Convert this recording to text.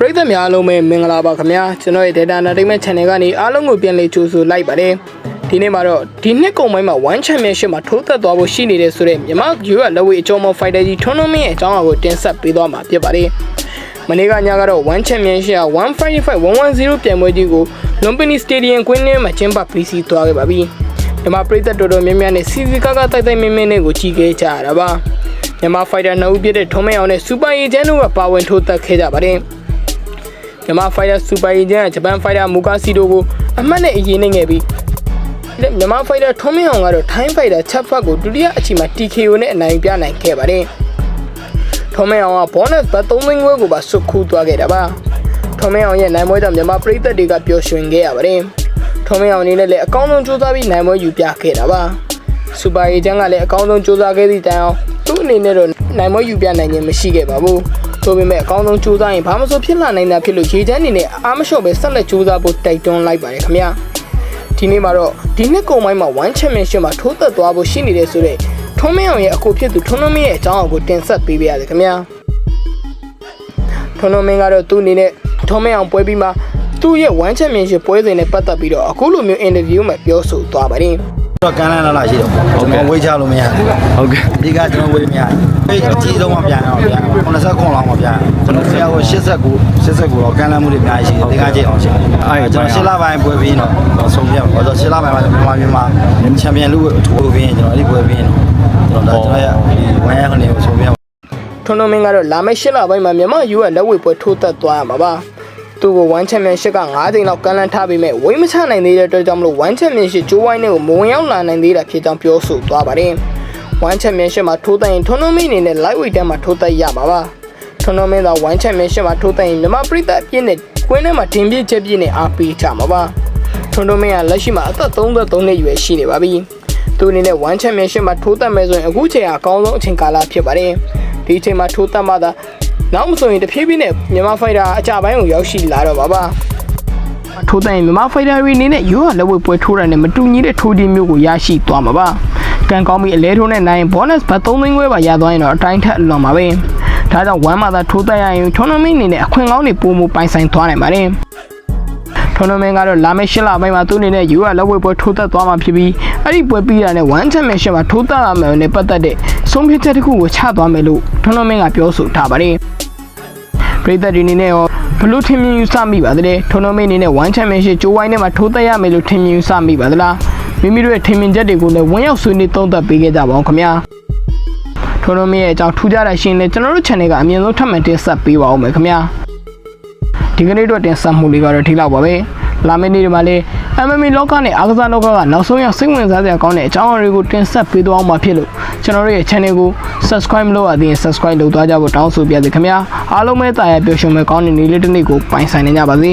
ရိသတ်များအားလုံးပဲမင်္ဂလာပါခင်ဗျာကျွန်တော်ရဲ့ Data Entertainment Channel ကနေအားလုံးကိုပြန်လည်ကြိုဆိုလိုက်ပါတယ်ဒီနေ့မှာတော့ဒီနှစ်ကုန်ပိုင်းမှာ One Championship မှာထိုးသက်သွားဖို့ရှိနေတဲ့ဆိုတဲ့မြန်မာယူရလက်ဝဲအကျော်မော် Fighter ကြီး Tournament ရဲ့အကြောင်းအရာကိုတင်ဆက်ပေးသွားမှာဖြစ်ပါတယ်မနေ့ကညကတော့ One Championship 155 110ပြိုင်ပွဲကြီးကို Lumpini Stadium ကွင်းထဲမှာကျင်းပပြီးစီးသွားခဲ့ပါပြီမြန်မာပြည်သက်တော်တော်များများနဲ့စီစီကားကားတိုက်တိုက်မင်းမင်းနဲ့ကိုကြည့်ခဲ့ကြရတာပါမြန်မာဖိုက်တာနှစ်ဦးပြည့်တဲ့ထုံးမဲအောင်နဲ့စူပါအေဂျင့်တို့ကပါဝင်ထိုးသက်ခဲ့ကြပါတယ် မြန်မာဖိုက်တာစူပါအေဂျင့်ကဂျပန်ဖိုက်တာမူကာစီတို့ကိုအမှတ်နဲ့အရင်နေခဲ့ပြီးမြန်မာဖိုက်တာထုံးမဲအောင်ကတော့ထိုင်းဖိုက်တာချက်ဖတ်ကိုဒုတိယအချိန်မှာ TKO နဲ့အနိုင်ပြနိုင်ခဲ့ပါတယ်ထုံးမဲအောင်ကဘောနက်ဘတ်3သိန်းခွဲကိုပါဆွတ်ခူးသွားခဲ့တာပါထုံးမဲအောင်ရဲ့နိုင်ပွဲကြောင့်မြန်မာပြည်သက်တွေကပျော်ရွှင်ခဲ့ရပါတယ်ထုံးမဲအောင်အနေနဲ့လည်းအကောင်းဆုံးကြိုးစားပြီးနိုင်ပွဲယူပြခဲ့တာပါစူပါအေဂျင့်ကလည်းအကောင်းဆုံးကြိုးစားခဲ့သည့်တိုင်အောင်သူ့အနေနဲ့တော့နိုင်ပွဲယူပြနိုင်ခြင်းမရှိခဲ့ပါဘူး ဆိုပေမဲ့အကောင်းဆုံးကြိုးစားရင်ဘာမှမဆိုဖြစ်လာနိုင်တာဖြစ်လို့ရေချမ်းအနေနဲ့အားမလျှော့ပဲဆက်လက်ကြိုးစားဖို့တိုက်တွန်းလိုက်ပါတယ်ခင်ဗျာဒီနေ့မှာတော့ဒီနှစ်ကုန်ပိုင်းမှာ One Championship မှာထိုးသက်သွားဖို့ရှိနေတဲ့ဆိုတော့ထုံးမင်းအောင်ရဲ့အကူဖြစ်သူထုံးထုံးမင်းရဲ့အကြောင်းအကိုတင်ဆက်ပေးပါရစေခင်ဗျာထုံးထုံးမင်းကတော့သူ့အနေနဲ့ထုံးမင်းအောင်ပွဲပြီးမှသူ့ရဲ့ One Championship ပွဲစဉ်နဲ့ပတ်သက်ပြီးတော့အခုလိုမျိုး interview မှာပြောဆိုသွားပါတယ် တော့ကန်းလန်းလာလာရှိတော့ကျွန်တော်ဝေးချလို့မရဘူးဟုတ်ကဲ့ဒီကကျွန်တော်ဝေးမရဘူးအဲ့အကြီးဆုံးမှပြန်အောင်ပြန်90ခွန်လောက်မှပြန်ကျွန်တော်ဆရာက89 89တော့ကန်းလန်းမှုတွေအများကြီးရှိတယ်ဒီကကြိတ်အောင်ရှိတယ်အဲ့ကျွန်တော်ရှစ်လပိုင်းပွဲပြီးတော့ဆုံးပြတ်ဘာလို့ရှစ်လပိုင်းမှာမြန်မာပြည်မှာချန်ပီယံလူထိုးပြီးကျွန်တော်အဲ့ဒီပွဲပြီးတော့ကျွန်တော်ဒါကျွန်တော်ရဲ့ဒီဝမ်ရကနေကိုဆုံးပြတ်ထွန်းထွန်းမင်းကတော့လာမယ့်၈လပိုင်းမှာမြန်မာယူရဲ့လက်ဝဲပွဲထိုးသက်သွားရမှာပါ သူ့ကို1 championship က9ကြိမ်လောက်ကမ်းလှမ်းထားပြီးမဲ့ဝိမချနိုင်သေးတဲ့အတွက်ကြောင့်မလို့1 championship ဂျိုးဝိုင်းနဲ့ကိုမဝင်ရောက်လာနိုင်သေးတာဖြစ်ကြောင်းပြောဆိုသွားပါတယ်1 championship မှာထိုးသက်ရင်ထွန်းထွန်းမင်းအနေနဲ့ lightweight တန်းမှာထိုးသက်ရမှာပါထွန်းထွန်းမင်းသာ1 championship မှာထိုးသက်ရင်မြန်မာပြည်သက်အပြည့်နဲ့ကွင်းထဲမှာတင်ပြည့်ချက်ပြည့်နဲ့အားပေးကြမှာပါထွန်းထွန်းမင်းကလက်ရှိမှာအသက်33နှစ်အရွယ်ရှိနေပါပြီသူအနေနဲ့1 championship မှာထိုးသက်မယ်ဆိုရင်အခုချိန်ကအကောင်းဆုံးအချိန်ကာလဖြစ်ပါတယ်ဒီအချိန်မှာထိုးသက်မှသာ နောက်မဆိုရင်တဖြည်းဖြည်းနဲ့မြန်မာဖိုက်တာအကြပိုင်းကိုရောက်ရှိလာတော့ပါပါထိုးတဲ့မြန်မာဖိုက်တာတွေအနေနဲ့ရိုးရလက်ဝဲပွဲထိုးတာနဲ့မတူညီတဲ့ထိုးခြင်းမျိုးကိုရရှိသွားမှာပါကံကောင်းပြီးအလဲထိုးနဲ့နိုင် bonus ဘတ်3သိန်းခွဲပါရသွားရင်တော့အတိုင်းထက်အလွန်ပါပဲဒါကြောင့်ဝမ်းမာသာထိုးတက်ရရင် tournament အနေနဲ့အခွင့်ကောင်းတွေပိုမိုပိုင်ဆိုင်သွားနိုင်ပါတယ် tournament ကတော့လာမယ့်၈လပိုင်းမှာသူ့အနေနဲ့ UR လက်ဝဲပွဲထိုးသက်သွားမှာဖြစ်ပြီးအဲ့ဒီပွဲပြီးတာနဲ့ One Championship မှာထိုးသက်ရမယ်နဲ့ပတ်သက်တဲ့ဆုံးဖြတ်ချက်တစ်ခုကိုချသွားမယ်လို့ tournament ကပြောဆိုထားပါတယ်။ပြည်သက်ဒီအနေနဲ့ရောဘလို့ထင်မြင်ယူဆမိပါသလဲ tournament အနေနဲ့ One Championship ကြိုးဝိုင်းထဲမှာထိုးသက်ရမယ်လို့ထင်မြင်ယူဆမိပါသလားမိမိတို့ရဲ့ထင်မြင်ချက်တွေကိုလည်းဝင်ရောက်ဆွေးနွေးသုံးသပ်ပေးခဲ့ကြပါအောင်ခင်ဗျာ။ tournament ရဲ့အကြောင်းထူးခြားတာရှင်လည်းကျွန်တော်တို့ channel ကအမြင်ဆုံးထပ်မံတင်ဆက်ပေးပါအောင်မယ်ခင်ဗျာ။ ဒီကနေ့တော့တင်ဆက်မှုလေးကတော့ဒီလောက်ပါပဲလာမယ့်နေ့တွေမှာလည်း MMA လောကနဲ့အားကစားလောကကနောက်ဆုံးရစိတ်ဝင်စားစရာကောင်းတဲ့အကြောင်းအရာတွေကိုတင်ဆက်ပေးသွားအောင်မှာဖြစ်လို့ကျွန်တော်တို့ရဲ့ channel ကို subscribe မလုပ်ရသေးရင် subscribe လုပ်သွားကြဖို့တောင်းဆိုပါရစေခင်ဗျာအားလုံးပဲတာယာပျော်ရွှင်မဲ့ကောင်းတဲ့နေ့လေးတစ်နေ့ကိုပိုင်ဆိုင်နေကြပါစေ